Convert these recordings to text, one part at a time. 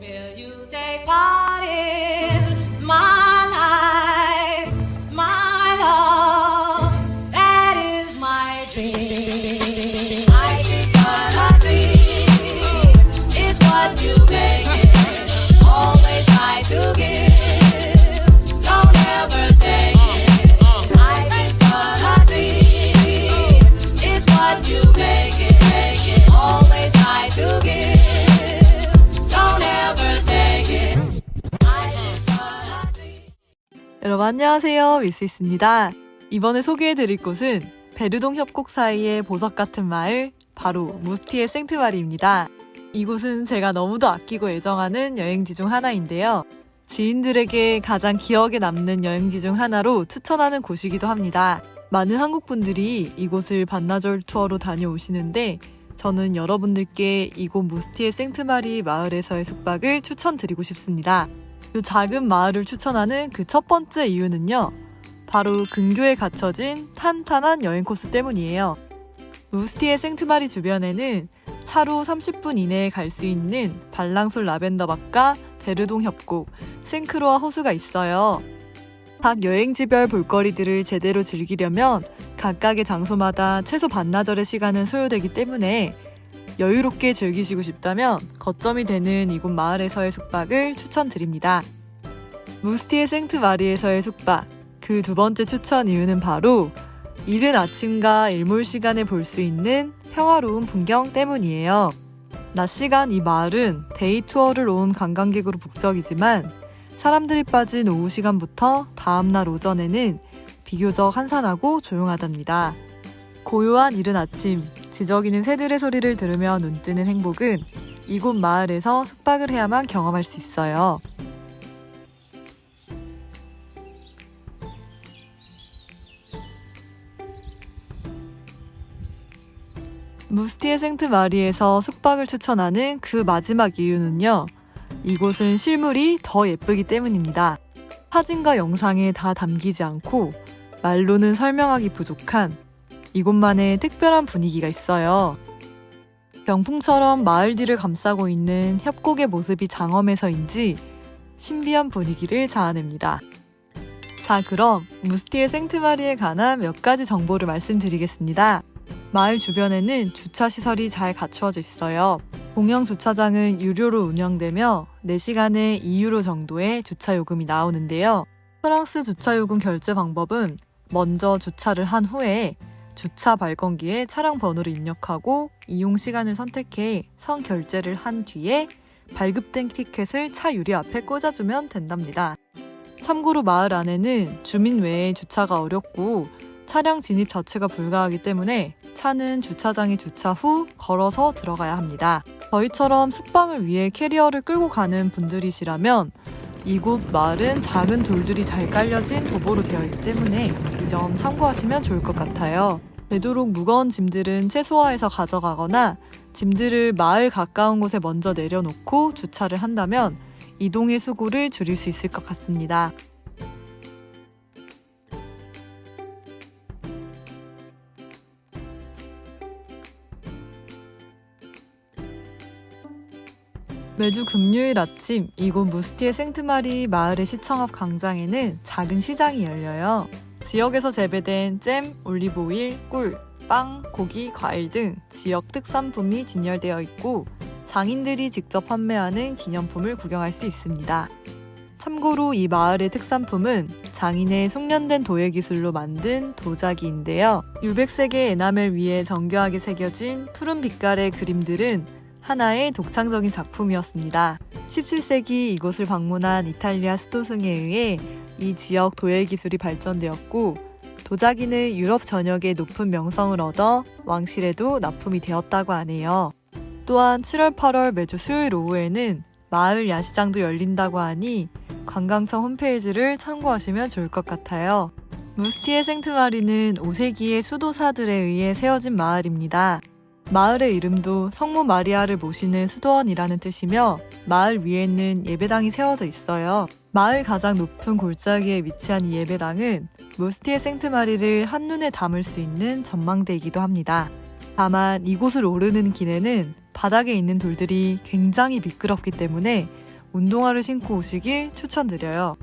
Will you take part in 안녕하세요. 미스이스입니다. 이번에 소개해드릴 곳은 베르동 협곡 사이의 보석 같은 마을 바로 무스티의 생트마리입니다. 이곳은 제가 너무도 아끼고 애정하는 여행지 중 하나인데요. 지인들에게 가장 기억에 남는 여행지 중 하나로 추천하는 곳이기도 합니다. 많은 한국 분들이 이곳을 반나절 투어로 다녀오시는데 저는 여러분들께 이곳 무스티의 생트마리 마을에서의 숙박을 추천드리고 싶습니다. 이 작은 마을을 추천하는 그 첫 번째 이유는요. 바로 근교에 갖춰진 탄탄한 여행 코스 때문이에요. 무스티의 생트마리 주변에는 차로 30분 이내에 갈 수 있는 발랑솔 라벤더밭과 베르동 협곡, 생크로아 호수가 있어요. 각 여행지별 볼거리들을 제대로 즐기려면 각각의 장소마다 최소 반나절의 시간은 소요되기 때문에 여유롭게 즐기시고 싶다면 거점이 되는 이곳 마을에서의 숙박을 추천드립니다. 무스티의 생트 마리에서의 숙박. 그 두 번째 추천 이유는 바로 이른 아침과 일몰 시간에 볼 수 있는 평화로운 풍경 때문이에요. 낮 시간 이 마을은 데이 투어를 온 관광객으로 북적이지만 사람들이 빠진 오후 시간부터 다음날 오전에는 비교적 한산하고 조용하답니다. 고요한 이른 아침, 지저귀는 새들의 소리를 들으며 눈뜨는 행복은 이곳 마을에서 숙박을 해야만 경험할 수 있어요. 무스티의 생트 마리에서 숙박을 추천하는 그 마지막 이유는요. 이곳은 실물이 더 예쁘기 때문입니다. 사진과 영상에 다 담기지 않고 말로는 설명하기 부족한 이곳만의 특별한 분위기가 있어요. 병풍처럼 마을 뒤를 감싸고 있는 협곡의 모습이 장엄해서인지 신비한 분위기를 자아냅니다. 자, 그럼 무스티의 생트마리에 관한 몇 가지 정보를 말씀드리겠습니다. 마을 주변에는 주차 시설이 잘 갖추어져 있어요. 공영 주차장은 유료로 운영되며 4시간에 2유로 정도의 주차 요금이 나오는데요. 프랑스 주차 요금 결제 방법은 먼저 주차를 한 후에 주차 발권기에 차량 번호를 입력하고 이용 시간을 선택해 선 결제를 한 뒤에 발급된 티켓을 차 유리 앞에 꽂아주면 된답니다. 참고로 마을 안에는 주민 외에 주차가 어렵고 차량 진입 자체가 불가하기 때문에 차는 주차장에 주차 후 걸어서 들어가야 합니다. 저희처럼 숙박을 위해 캐리어를 끌고 가는 분들이시라면 이곳 마을은 작은 돌들이 잘 깔려진 도보로 되어 있기 때문에 이 점 참고하시면 좋을 것 같아요. 되도록 무거운 짐들은 최소화해서 가져가거나 짐들을 마을 가까운 곳에 먼저 내려놓고 주차를 한다면 이동의 수고를 줄일 수 있을 것 같습니다. 매주 금요일 아침 이곳 무스티의 생트마리 마을의 시청 앞 광장에는 작은 시장이 열려요. 지역에서 재배된 잼, 올리브오일, 꿀, 빵, 고기, 과일 등 지역 특산품이 진열되어 있고 장인들이 직접 판매하는 기념품을 구경할 수 있습니다. 참고로 이 마을의 특산품은 장인의 숙련된 도예 기술로 만든 도자기인데요. 600색의 에나멜 위에 정교하게 새겨진 푸른 빛깔의 그림들은 하나의 독창적인 작품이었습니다. 17세기 이곳을 방문한 이탈리아 수도승에 의해 이 지역 도예 기술이 발전되었고 도자기는 유럽 전역에 높은 명성을 얻어 왕실에도 납품이 되었다고 하네요. 또한 7월, 8월 매주 수요일 오후에는 마을 야시장도 열린다고 하니 관광청 홈페이지를 참고하시면 좋을 것 같아요. 무스티의 생트마리는 5세기의 수도사들에 의해 세워진 마을입니다. 마을의 이름도 성모 마리아를 모시는 수도원이라는 뜻이며 마을 위에는 예배당이 세워져 있어요. 마을 가장 높은 골짜기에 위치한 이 예배당은 무스티의 생트마리를 한눈에 담을 수 있는 전망대이기도 합니다. 다만 이곳을 오르는 길에는 바닥에 있는 돌들이 굉장히 미끄럽기 때문에 운동화를 신고 오시길 추천드려요.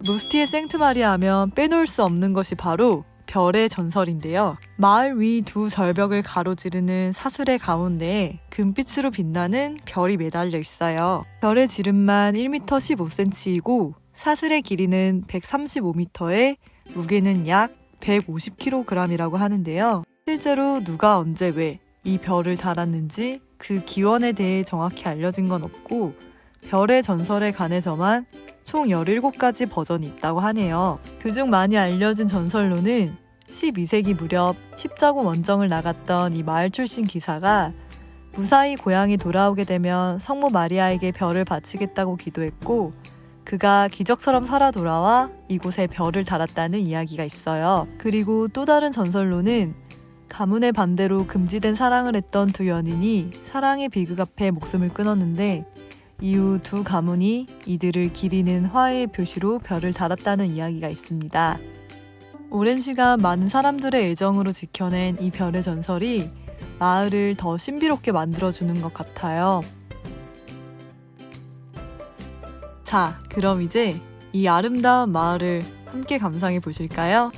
무스티의 생트마리아 하면 빼놓을 수 없는 것이 바로 별의 전설인데요. 마을 위 두 절벽을 가로지르는 사슬의 가운데에 금빛으로 빛나는 별이 매달려 있어요. 별의 지름만 1m 15cm이고 사슬의 길이는 135m에 무게는 약 150kg이라고 하는데요. 실제로 누가 언제 왜 이 별을 달았는지 그 기원에 대해 정확히 알려진 건 없고 별의 전설에 관해서만 총 17가지 버전이 있다고 하네요. 그중 많이 알려진 전설로는 12세기 무렵 십자군 원정을 나갔던 이 마을 출신 기사가 무사히 고향에 돌아오게 되면 성모 마리아에게 별을 바치겠다고 기도했고 그가 기적처럼 살아 돌아와 이곳에 별을 달았다는 이야기가 있어요. 그리고 또 다른 전설로는 가문의 반대로 금지된 사랑을 했던 두 연인이 사랑의 비극 앞에 목숨을 끊었는데 이후 두 가문이 이들을 기리는 화해의 표시로 별을 달았다는 이야기가 있습니다. 오랜 시간 많은 사람들의 애정으로 지켜낸 이 별의 전설이 마을을 더 신비롭게 만들어주는 것 같아요. 자, 그럼 이제 이 아름다운 마을을 함께 감상해 보실까요?